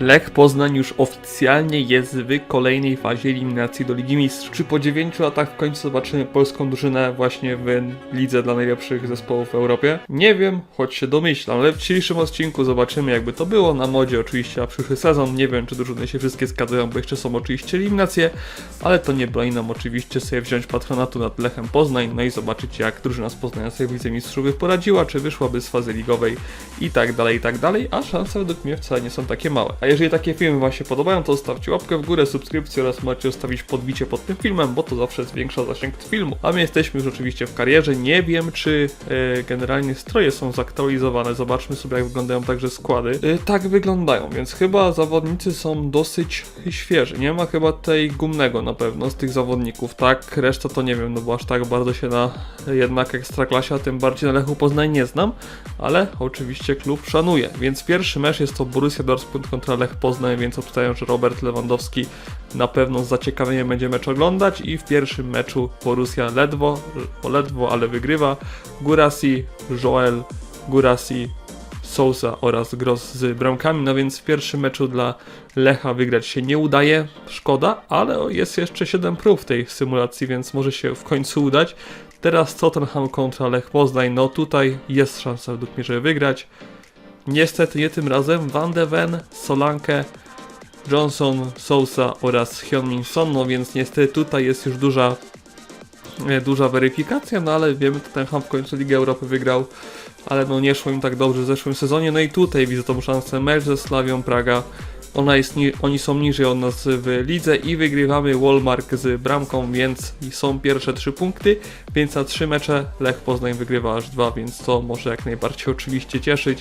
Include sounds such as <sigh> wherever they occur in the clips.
Lech Poznań już oficjalnie jest w kolejnej fazie eliminacji do Ligi Mistrzów. Czy po 9 latach w końcu zobaczymy polską drużynę właśnie w lidze dla najlepszych zespołów w Europie? Nie wiem, choć się domyślam, ale w dzisiejszym odcinku zobaczymy jakby to było. Na modzie oczywiście na przyszły sezon. Nie wiem, czy drużyny się wszystkie zgadzają, bo jeszcze są oczywiście eliminacje, ale to nie broni nam oczywiście sobie wziąć patronatu nad Lechem Poznań, no i zobaczyć jak drużyna z Poznania sobie w Lidze Mistrzów poradziła, czy wyszłaby z fazy ligowej i tak dalej, i tak dalej, a szanse według mnie wcale nie są takie małe. Jeżeli takie filmy Wam się podobają, to zostawcie łapkę w górę, subskrypcję oraz możecie zostawić podbicie pod tym filmem, bo to zawsze zwiększa zasięg filmu. A my jesteśmy już oczywiście w karierze. Nie wiem, czy e, generalnie stroje są zaktualizowane. Zobaczmy sobie, jak wyglądają także składy. E, tak wyglądają, więc chyba zawodnicy są dosyć świeży. Nie ma chyba tej gumnego na pewno z tych zawodników, tak? Reszta to nie wiem, no bo aż tak bardzo się na jednak Ekstraklasie, a tym bardziej na Lechu Poznań nie znam, ale oczywiście klub szanuje. Więc pierwszy mecz jest to Borussia Dortmund kontra Lech Poznań, więc obstawiam, że Robert Lewandowski na pewno z zaciekawieniem będzie mecz oglądać i w pierwszym meczu Borussia ledwo, ledwo, ale wygrywa. Gurasi, Joel, Gurasi, Sousa oraz Gross z bramkami, no więc w pierwszym meczu dla Lecha wygrać się nie udaje, szkoda, ale jest jeszcze 7 prób w tej symulacji, więc może się w końcu udać. Teraz Tottenham kontra Lech Poznań, no tutaj jest szansa według mnie, żeby wygrać. Niestety nie tym razem Van de Ven, Solanke, Johnson, Sousa oraz Hyun-Min Son, no więc niestety tutaj jest już duża, e, duża weryfikacja, no ale wiemy, Tottenham w końcu Ligę Europy wygrał, ale no nie szło im tak dobrze w zeszłym sezonie, no i tutaj widzę tą szansę mecz ze Slawią Praga. Ona jest ni- oni są niżej od nas w lidze i wygrywamy Walmark z bramką, więc są pierwsze trzy punkty, więc na trzy mecze Lech Poznań wygrywa aż dwa, więc to może jak najbardziej oczywiście cieszyć.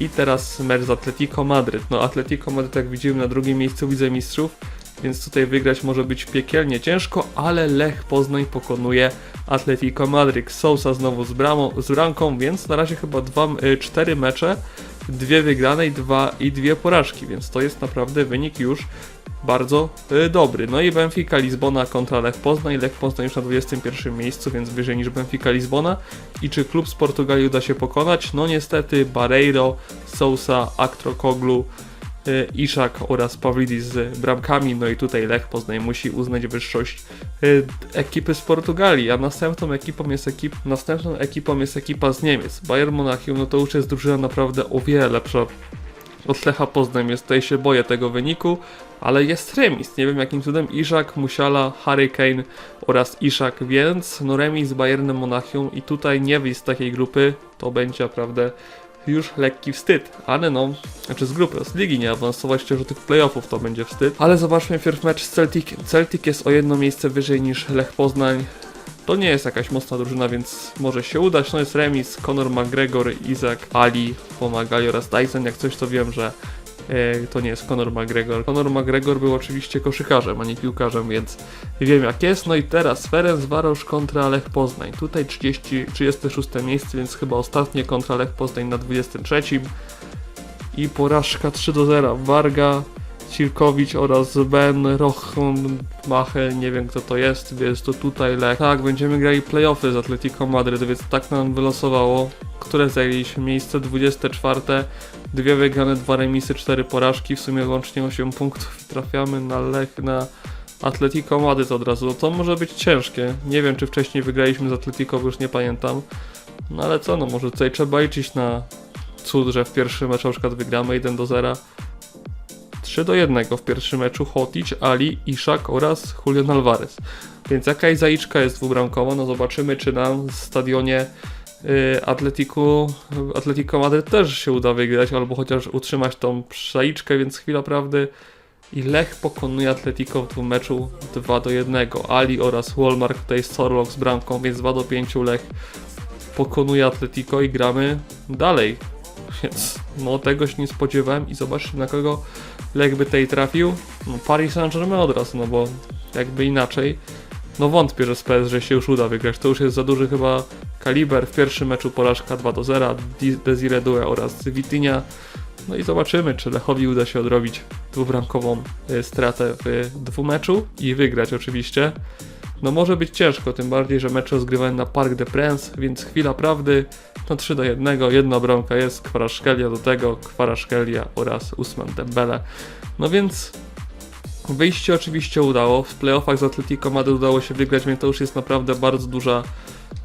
I teraz mecz z Atletico Madryt. No Atletico Madryt jak widzimy na drugim miejscu w Lidze Mistrzów, więc tutaj wygrać może być piekielnie ciężko, ale Lech Poznań pokonuje Atletico Madryt. Sousa znowu z, bramą, z bramką, więc na razie chyba dwa, y, cztery mecze, dwie wygrane i, dwa, i dwie porażki, więc to jest naprawdę wynik już bardzo y, dobry. No i Benfica Lizbona kontra Lech Poznań. Lech Poznań już na 21 miejscu, więc wyżej niż Benfica Lizbona. I czy klub z Portugalii uda się pokonać? No niestety Barreiro, Sousa, Aktrokoglu, y, Iszak oraz Pawlidis z bramkami. No i tutaj Lech Poznań musi uznać wyższość y, ekipy z Portugalii, a następną ekipą jest ekip, następną ekipą jest ekipa z Niemiec. Bayern Monachium, no to już jest drużyna naprawdę o wiele lepsza od Lecha Poznań, więc tutaj się boję tego wyniku, ale jest remis. Nie wiem jakim cudem Iszak, Musiala, Harry Kane oraz Iszak, więc no remis z Bayernem Monachium i tutaj nie wyjść z takiej grupy, to będzie naprawdę już lekki wstyd, ale no, znaczy z grupy, z ligi nie awansować, chociaż do tych playoffów to będzie wstyd. Ale zobaczmy pierwszy mecz z Celticiem. Celtic jest o jedno miejsce wyżej niż Lech Poznań. To nie jest jakaś mocna drużyna, więc może się udać. No jest remis, Conor McGregor, Izak, Ali pomagali oraz Dyson. Jak coś to wiem, że to nie jest Conor McGregor. Conor McGregor był oczywiście koszykarzem, a nie piłkarzem, więc wiem jak jest. No i teraz Ferenc Warosz kontra Lech Poznań. Tutaj 30, 36 miejsce, więc chyba ostatnie kontra Lech Poznań na 23. I porażka 3 do 0. Warga, Cirkowicz oraz Ben Rochmache, nie wiem kto to jest, więc to tutaj Lech. Tak, będziemy grali playoffy z Atletico Madryt, więc tak nam wylosowało, które zajęliśmy miejsce 24, dwie wygrane, dwa remisy, cztery porażki, w sumie łącznie 8 punktów i trafiamy na Lech, na Atletico Madryt od razu. To może być ciężkie, nie wiem czy wcześniej wygraliśmy z Atletico, już nie pamiętam. No ale co, no może tutaj trzeba liczyć na cud, że w pierwszym meczu na przykład wygramy 1 do 0. 3 do 1 w pierwszym meczu Hotic, Ali, Iszak oraz Julian Alvarez. Więc jakaś zaliczka jest dwubramkowa, no zobaczymy czy nam w stadionie y, Atletico, Atletico Madryt też się uda wygrać, albo chociaż utrzymać tą zaliczkę, więc chwila prawdy i Lech pokonuje Atletico w tym meczu 2 do 1. Ali oraz Walmark tutaj jest Sorlock z bramką, więc 2 do 5 Lech pokonuje Atletico i gramy dalej. Więc no tego się nie spodziewałem i zobaczmy na kogo Lech by tej trafił. No Paris Saint-Germain od razu, no bo jakby inaczej. No wątpię, że z PSG się już uda wygrać. To już jest za duży chyba kaliber. W pierwszym meczu porażka 2 do 0. Di- Desire Due oraz Vitinha. No i zobaczymy, czy Lechowi uda się odrobić dwubramkową y, stratę w dwumeczu i wygrać oczywiście. No może być ciężko, tym bardziej, że mecze rozgrywają na Parc des Princes, więc chwila prawdy, no 3 do 1, jedna bramka jest, Kwaraszkelia do tego, Kwaraszkelia oraz Usman Dembele. No więc wyjście oczywiście udało, w playoffach z Atletico Madryt udało się wygrać, więc to już jest naprawdę bardzo duża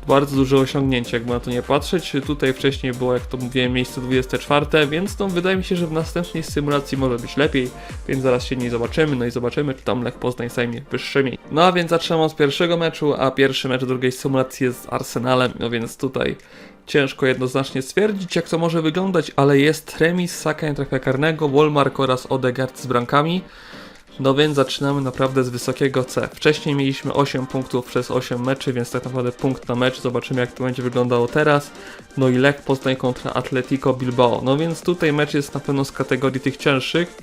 bardzo duże osiągnięcie, jakby na to nie patrzeć. Tutaj wcześniej było, jak to mówiłem, miejsce 24, więc no, wydaje mi się, że w następnej symulacji może być lepiej, więc zaraz się nie zobaczymy, no i zobaczymy, czy tam Lech Poznań zajmie wyższe miejsce. No a więc zaczynamy od pierwszego meczu, a pierwszy mecz drugiej symulacji jest z Arsenalem, no więc tutaj ciężko jednoznacznie stwierdzić, jak to może wyglądać, ale jest remis, Saka nie trafia karnego, Wolmark oraz Odegaard z bramkami. No więc zaczynamy naprawdę z wysokiego C. Wcześniej mieliśmy 8 punktów przez 8 meczy, więc tak naprawdę punkt na mecz. Zobaczymy jak to będzie wyglądało teraz. No i Lech Poznań kontra Atletico Bilbao. No więc tutaj mecz jest na pewno z kategorii tych cięższych.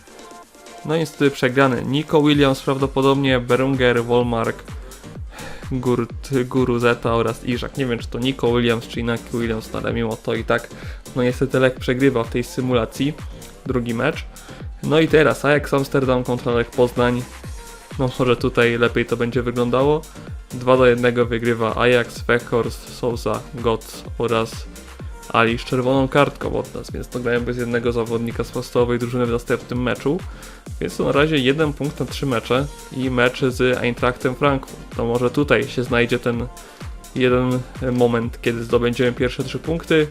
No i niestety przegrany. Nico Williams prawdopodobnie, Berunger, Wolmark, Gurt, Guru Zeta oraz Iżak. Nie wiem czy to Nico Williams czy Inaki Williams, no ale mimo to i tak no niestety Lech przegrywa w tej symulacji. Drugi mecz. No i teraz Ajax Amsterdam kontra Lech Poznań. No może tutaj lepiej to będzie wyglądało. 2 do 1 wygrywa Ajax, Weghorst, Sousa, Gotts oraz Ali z czerwoną kartką od nas, więc to grają bez jednego zawodnika z podstawowej drużyny w następnym meczu. Więc to na razie jeden punkt na trzy mecze i mecz z Eintrachtem Frankfurt. To może tutaj się znajdzie ten jeden moment, kiedy zdobędziemy pierwsze trzy punkty.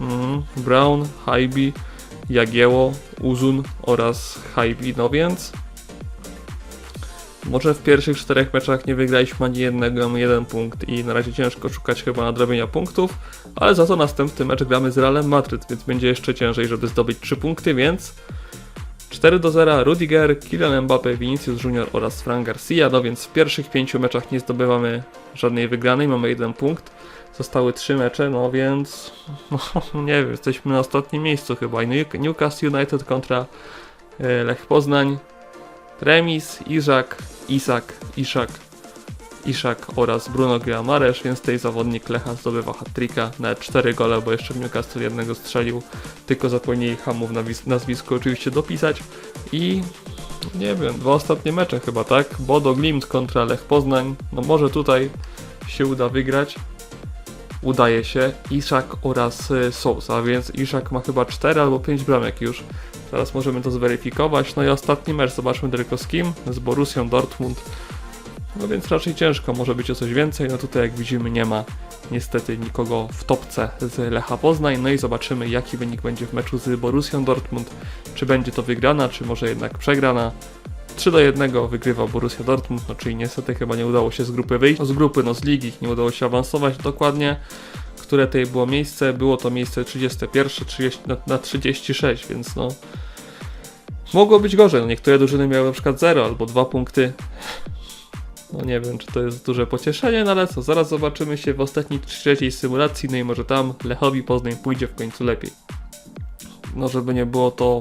Mm, Brown, Haibi, Jagieło, Uzun oraz Haibi, no więc może w pierwszych czterech meczach nie wygraliśmy ani jednego, mamy jeden punkt i na razie ciężko szukać chyba nadrobienia punktów, ale za to następny mecz gramy z Realem Madryt, więc będzie jeszcze ciężej, żeby zdobyć 3 punkty, więc 4 do 0 Rudiger, Kylian Mbappe, Vinicius Junior oraz Fran Garcia, no więc w pierwszych pięciu meczach nie zdobywamy żadnej wygranej, mamy jeden punkt. Zostały trzy mecze, no więc <laughs> no, nie wiem, jesteśmy na ostatnim miejscu chyba. Newcastle United kontra e, Lech Poznań. Remis, Iżak, Isak, Iszak, Iszak oraz Bruno Guimarães, więc tej zawodnik Lecha zdobywa hat-tricka, nawet 4 gole, bo jeszcze w Newcastle jednego strzelił, tylko zapomnieli na wis- nazwisku oczywiście dopisać i nie wiem, dwa ostatnie mecze chyba, tak? Bodo Glimt kontra Lech Poznań, no może tutaj się uda wygrać. Udaje się Iszak oraz y, Sousa, więc Iszak ma chyba 4 albo 5 bramek już. Teraz możemy to zweryfikować. No i ostatni mecz, zobaczmy tylko z kim. Z Borussią Dortmund. No więc raczej ciężko, może być o coś więcej. No tutaj jak widzimy nie ma niestety nikogo w topce z Lecha Poznań. No i zobaczymy jaki wynik będzie w meczu z Borussią Dortmund. Czy będzie to wygrana, czy może jednak przegrana. 3 do 1 wygrywa Borussia Dortmund, no czyli niestety chyba nie udało się z grupy wyjść. No z grupy, no z ligi nie udało się awansować dokładnie. Które tutaj było miejsce? Było to miejsce 31, 30, na, na 36, więc no mogło być gorzej. No niektóre drużyny miały na przykład 0 albo 2 punkty. No nie wiem, czy to jest duże pocieszenie, no ale co, zaraz zobaczymy się w ostatniej trzeciej symulacji, no i może tam Lechowi Poznań pójdzie w końcu lepiej. No żeby nie było to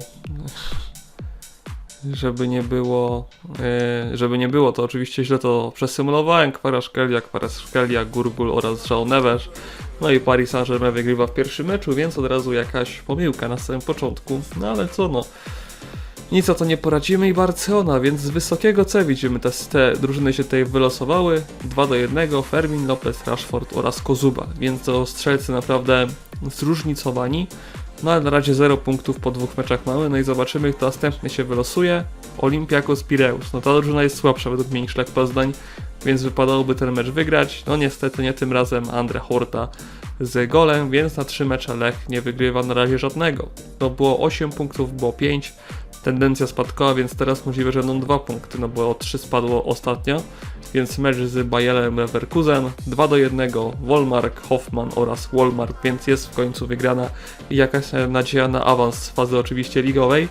żeby nie było, e, żeby nie było, to oczywiście źle to przesymulowałem. Kwaraszkelia, Kwaraszkelia, Gurgul oraz Jean Neves. No i Paris Saint-Germain wygrywa w pierwszym meczu, więc od razu jakaś pomyłka na samym początku. No ale co no. Nic o to nie poradzimy i Barcelona, więc z wysokiego C widzimy te, te drużyny się tutaj wylosowały. 2 do 1, Fermin, Lopez, Rashford oraz Kozuba, więc to strzelcy naprawdę zróżnicowani. No ale na razie 0 punktów po dwóch meczach mamy, no i zobaczymy kto następny się wylosuje. Olympiakos Pireus, no ta drużyna jest słabsza według mnie niż Lech Poznań, więc wypadałoby ten mecz wygrać. No niestety nie tym razem Andre Horta z golem, więc na 3 mecze Lech nie wygrywa na razie żadnego. No było 8 punktów, było 5, tendencja spadkowa, więc teraz możliwe, że będą 2 punkty, no bo o 3 spadło ostatnio. Więc mecz z Bayerem Leverkusen 2 do 1, Wolmark, Hoffman oraz Walmart, więc jest w końcu wygrana i jakaś nadzieja na awans z fazy oczywiście ligowej.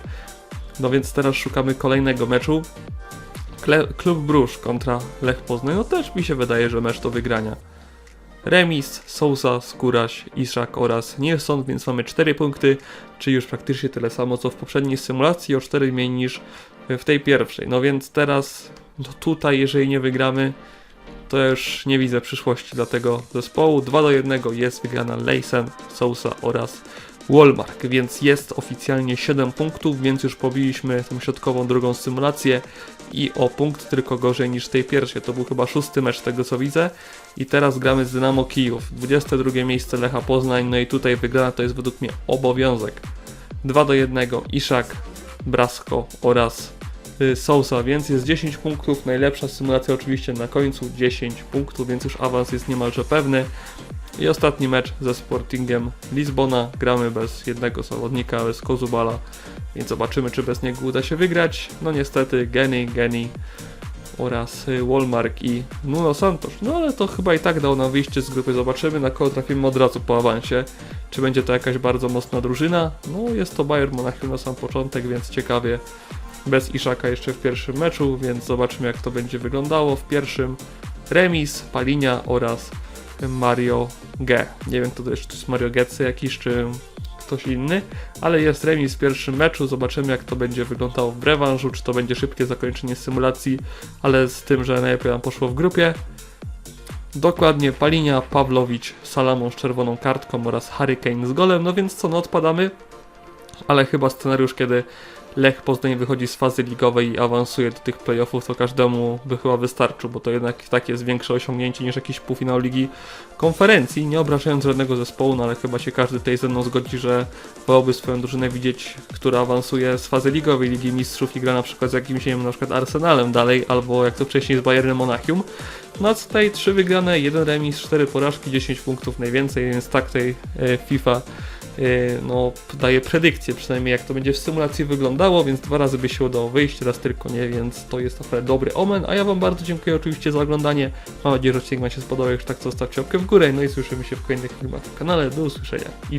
No więc teraz szukamy kolejnego meczu. Kle Klub Brusz kontra Lech Poznań, no też mi się wydaje, że mecz do wygrania. Remis, Sousa, Skóraś, Iszak oraz Nilsson, więc mamy 4 punkty, czyli już praktycznie tyle samo co w poprzedniej symulacji, o 4 mniej niż w tej pierwszej. No więc teraz, no tutaj jeżeli nie wygramy, to już nie widzę przyszłości dla tego zespołu. 2 do 1 jest wygrana Leysen, Sousa oraz Walmart, więc jest oficjalnie 7 punktów, więc już pobiliśmy tą środkową drugą symulację i o punkt tylko gorzej niż tej pierwszej. To był chyba szósty mecz tego co widzę. I teraz gramy z Dynamo Kijów. 22 miejsce Lecha Poznań, no i tutaj wygrana to jest według mnie obowiązek. 2 do 1 Iszak, Brasko oraz y, Sousa, więc jest 10 punktów. Najlepsza symulacja oczywiście na końcu 10 punktów, więc już awans jest niemalże pewny. I ostatni mecz ze Sportingiem Lizbona. Gramy bez jednego zawodnika, bez Kozubala, więc zobaczymy, czy bez niego uda się wygrać. No niestety, Geni, Geni oraz y, Walmark i Nuno Santos. No ale to chyba i tak dało nam wyjście z grupy. Zobaczymy, na kogo trafimy od razu po awansie. Czy będzie to jakaś bardzo mocna drużyna? No jest to Bayern Monachium na sam początek, więc ciekawie. Bez Iszaka jeszcze w pierwszym meczu, więc zobaczymy jak to będzie wyglądało. W pierwszym remis, Palinia oraz Mario G. Nie wiem kto to to jest Mario Getze jakiś, czy ktoś inny, ale jest remis w pierwszym meczu, zobaczymy jak to będzie wyglądało w rewanżu, czy to będzie szybkie zakończenie symulacji, ale z tym, że najlepiej nam poszło w grupie. Dokładnie Palinia, Pawlowicz, Salamon z czerwoną kartką oraz Hurricane z golem, no więc co, no odpadamy, ale chyba scenariusz, kiedy Lech Poznań wychodzi z fazy ligowej i awansuje do tych playoffów, to każdemu by chyba wystarczył, bo to jednak tak jest większe osiągnięcie niż jakiś półfinał ligi konferencji, nie obrażając żadnego zespołu, no ale chyba się każdy tutaj ze mną zgodzi, że wolałby swoją drużynę widzieć, która awansuje z fazy ligowej Ligi Mistrzów i gra na przykład z jakimś, nie wiem, na przykład Arsenalem dalej, albo jak to wcześniej z Bayernem Monachium. No a tutaj 3 wygrane, 1 remis, 4 porażki, 10 punktów najwięcej, więc tak tej e, FIFA no, daje predykcję przynajmniej jak to będzie w symulacji wyglądało, więc dwa razy by się udało wyjść, raz tylko nie, więc to jest naprawdę dobry omen, a ja Wam bardzo dziękuję oczywiście za oglądanie, mam nadzieję, że odcinek Wam się spodobał, już tak zostawcie łapkę w górę, no i słyszymy się w kolejnych filmach na kanale, do usłyszenia i